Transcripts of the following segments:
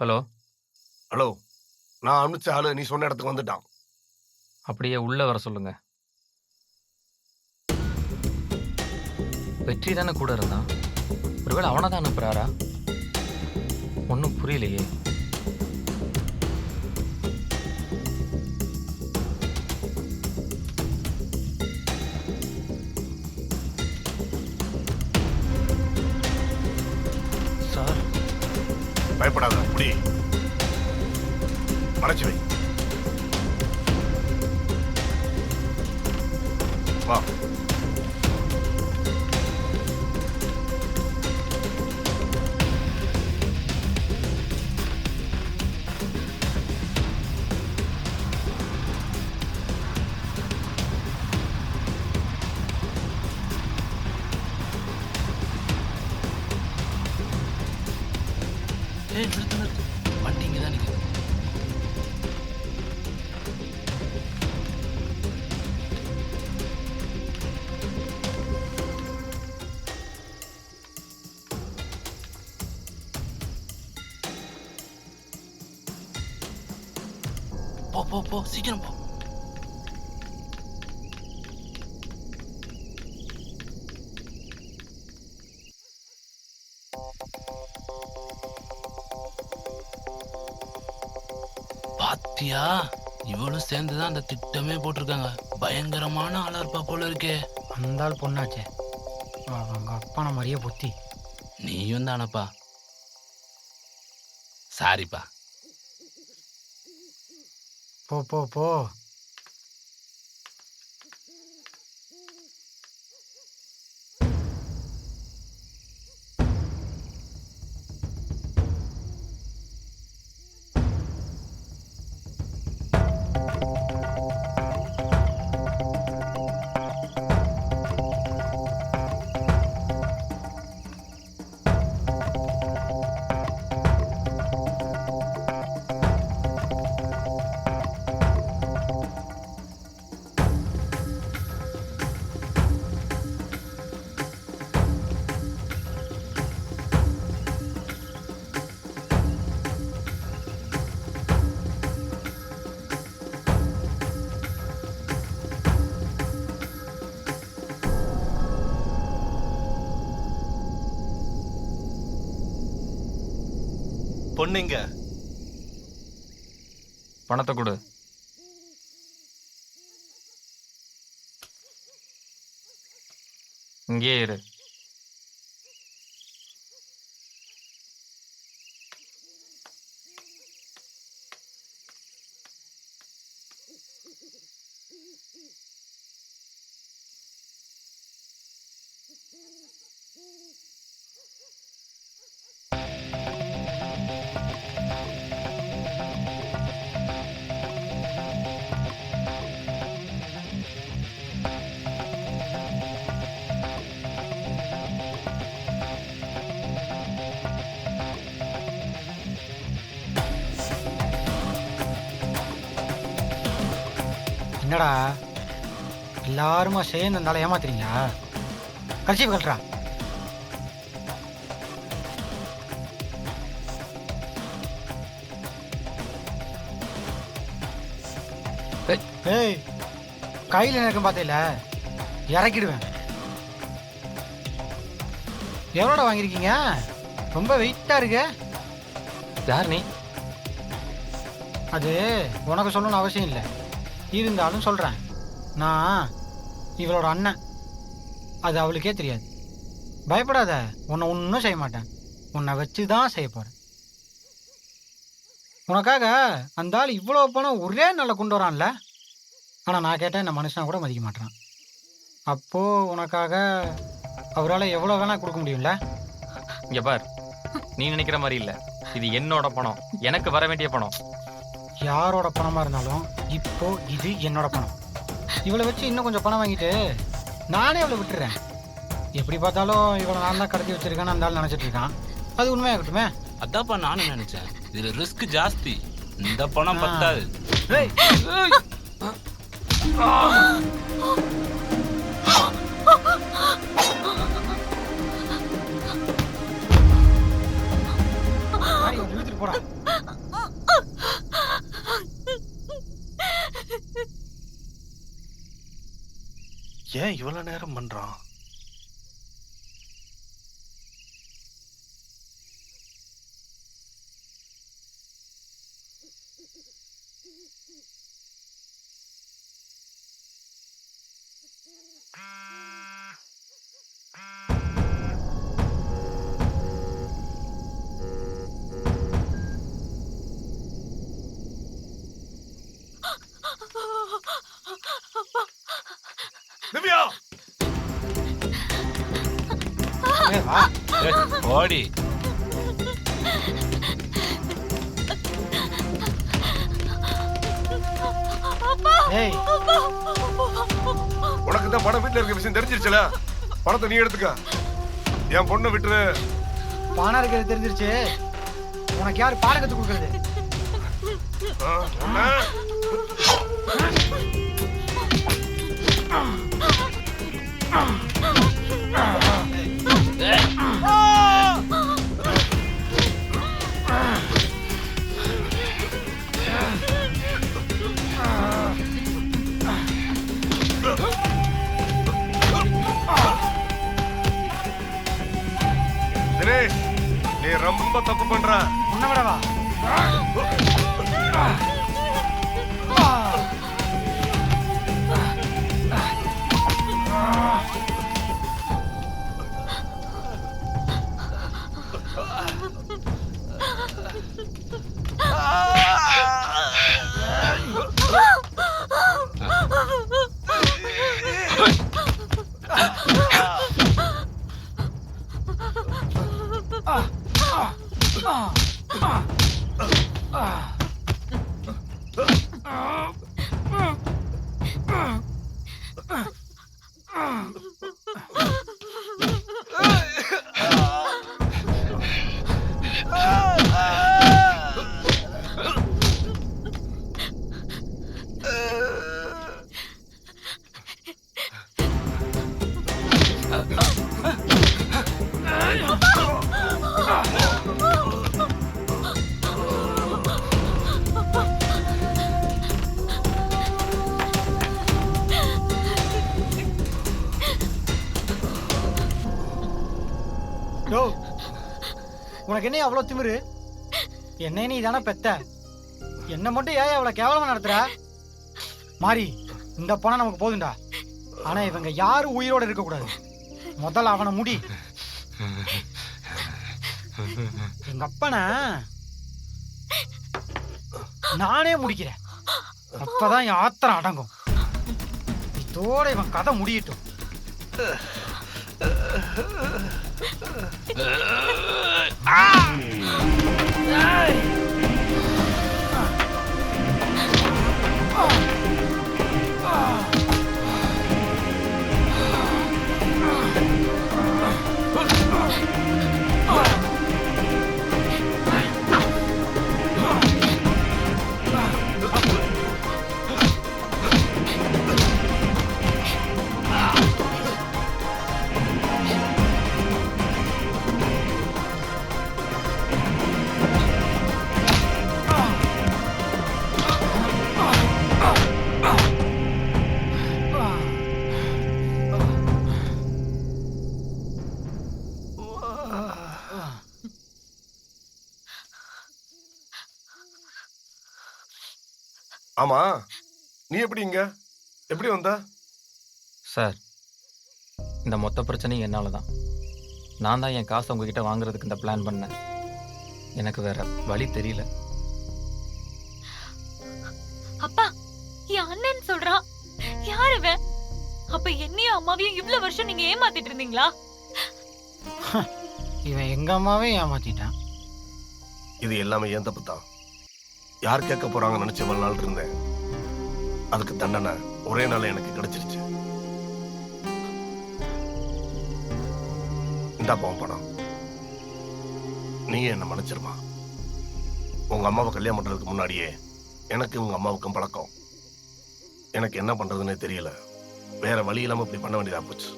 Hello. Hello. நான் அனுப்பிச்ச ஆளு நீ சொன்ன இடத்துக்கு வந்துட்டான். அப்படியே உள்ள வர சொல்லுங்க. வெற்றி தானே கூட இருந்தான்? ஒருவேளை அவனை தான் அனுப்புறாரா? ஒன்றும் புரியலையே. பயப்படாத. முடி. மறைச்சு வை. வா. போ போ சீக்கிரம் போ. பாத்தியா இவளும் சேர்ந்து தான் அந்த திட்டமே போட்டிருக்காங்க. பயங்கரமான ஆளா இருப்பா போல இருக்கே. அந்த ஆள் பொண்ணாச்சே. அவங்க அப்பான மாதிரியே புத்தி. நீயும் தானப்பா. சாரிப்பா. போ போ போ பொண்ணுங்க. பணத்தை கொடு. இங்கே இரு. என்னடா? எல்லாருமா சேர்ந்து இருந்தாலும் ஏமாத்துறீங்க கட்சி கட்டுறா ஏய். கையில் இருக்கும் பார்த்தீல இறக்கிடுவேன். எவ்வளோட வாங்கியிருக்கீங்க? ரொம்ப வெயிட்டாக இருக்கு. யார் நீ? அது உனக்கு சொல்லணும்னு அவசியம் இல்லை. இருந்தாலும் சொல்கிறேன் நான் இவளோட அண்ணன். அது அவளுக்கே தெரியாது. பயப்படாத உன்னை ஒன்றும் செய்ய மாட்டேன். உன்னை வச்சு தான் செய்ய போகிறேன் உனக்காக அந்த ஆள் இவ்வளோ பணம் ஒரே நாளில் கொண்டு வரான்ல? ஆனால் நான் கேட்டேன் இந்த மனுஷன் கூட மதிக்க மாட்டேறான் அப்போது உனக்காக அவரால் எவ்வளோ வேணால் கொடுக்க முடியும்ல? இங்கே பார். நீ நினைக்கிற மாதிரி இல்லை. இது என்னோட பணம். எனக்கு வர வேண்டிய பணம். யாரோட பணமாக இருந்தாலும் இப்போ இது என்னோட பணம் இவளை வச்சு இன்னும் கொஞ்சம் பணம் வாங்கிட்டு நானே அவளை விட்டுறேன் எப்படி பார்த்தாலும் இவளை நான் தான் கடத்தி வச்சிருக்கேன்னு அந்த ஆள் நினச்சிட்டு இருக்கான் அது உண்மையாகட்டுமே அதான்ப்பா நானும் நினைச்சேன் இதுல ரிஸ்க் ஜாஸ்தி இந்த பணம். பத்தாது ஏய் ஏன் இவ்வளோ நேரம் பண்ணுறான் திவ்யா ஓடி ஏய். உனக்கு தான் பணம் வீட்டுல இருக்க விஷயம் தெரிஞ்சிருச்சுல? பணத்தை நீ எடுத்துக்க. என் பொண்ணை விட்டுரு. பணம் இருக்கிறது தெரிஞ்சிருச்சு. உனக்கு யார் பாடம் கத்து கொடுக்கறது தினேஷ் நீ ரொம்ப தப்பு பண்ற உன்னை விடவா யோ உனக்கு என்ன அவ்வளோ திமிரு? என்னை நீ தானே பெத்த? என்ன மட்டும் ஏன் அவ்வளோ கேவலமாக நடத்துற? மாறி இந்த பணம் நமக்கு போதும்டா ஆனா இவங்க யாரும் உயிரோட இருக்கக்கூடாது. முதல்ல அவனை முடி. எங்க அப்பனை நானே முடிக்கிறேன். அப்பதான் என் ஆத்திரம் அடங்கும். இதோட இவன் கதை முடியட்டும். ஆமா. நீ எப்படி இங்க? எப்படி வந்த? சார் இந்த மொத்த பிரச்சனையும் என்னால தான். நான் தான் என் காசை உங்ககிட்ட வாங்குறதுக்கு இந்த பிளான் பண்ணேன். எனக்கு வேற வழி தெரியல. அப்பா என் அண்ணன் சொல்றான். யார் இவன்? அப்ப என்னையும் அம்மாவையும் இவ்வளவு வருஷம் நீங்க ஏமாத்திட்டு இருந்தீங்களா? இவன் எங்க அம்மாவே ஏமாத்திட்டான். இது எல்லாமே ஏன் தப்பு தான் யார் கேட்க போறாங்கன்னு நினைச்ச இவ்வளவு நாள் இருந்தேன். அதுக்கு தண்டனை ஒரே நாள் எனக்கு கிடைச்சிருச்சு. இந்தா போவோம் பணம் நீ என்ன மன்னிச்சிருமா. உங்க அம்மாவை கல்யாணம் பண்றதுக்கு முன்னாடியே எனக்கு உங்க அம்மாவுக்கும் பழக்கம். எனக்கு என்ன பண்றதுன்னே தெரியல. வேற வழி இல்லாம இப்படி பண்ண வேண்டியதா போச்சு.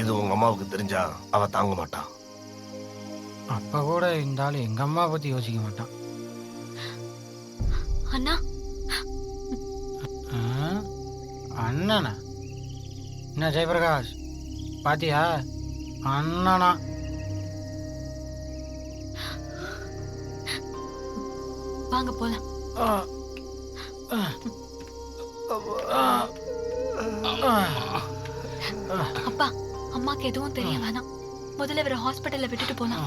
இது உங்க அம்மாவுக்கு தெரிஞ்சா அவ தாங்க மாட்டான் அப்ப கூட இந்த ஆளு எங்க அம்மா பத்தி யோசிக்க மாட்டான் அண்ணா? அண்ணனா? என்ன ஜெயபிரகாஷ்? பாத்தியா? அண்ணனா. வாங்க போலாம். அப்பா அம்மாக்கு எதுவும் தெரிய வேணாம். முதல்ல இவரை ஹாஸ்பிட்டல்ல விட்டுட்டு போலாம்.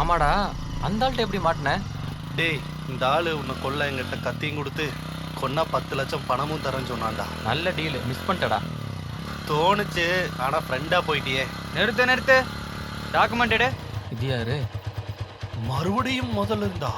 ஆமாடா அந்த ஆள்கிட்ட எப்படி மாட்டின? டேய் இந்த ஆளு உன்னை கொல்ல எங்கிட்ட கத்தியும் கொடுத்து கொன்னா பத்து லட்சம் பணமும் தரேன்னு சொன்னான்டா. நல்ல டீல் மிஸ் பண்ணிட்டடா. தோணுச்சு ஆனா ஃப்ரெண்டா போயிட்டியே. நிறுத்து நிறுத்து. டாக்குமெண்ட் எடு. இது யாரு? மறுபடியும் முதல்ல இருந்தா?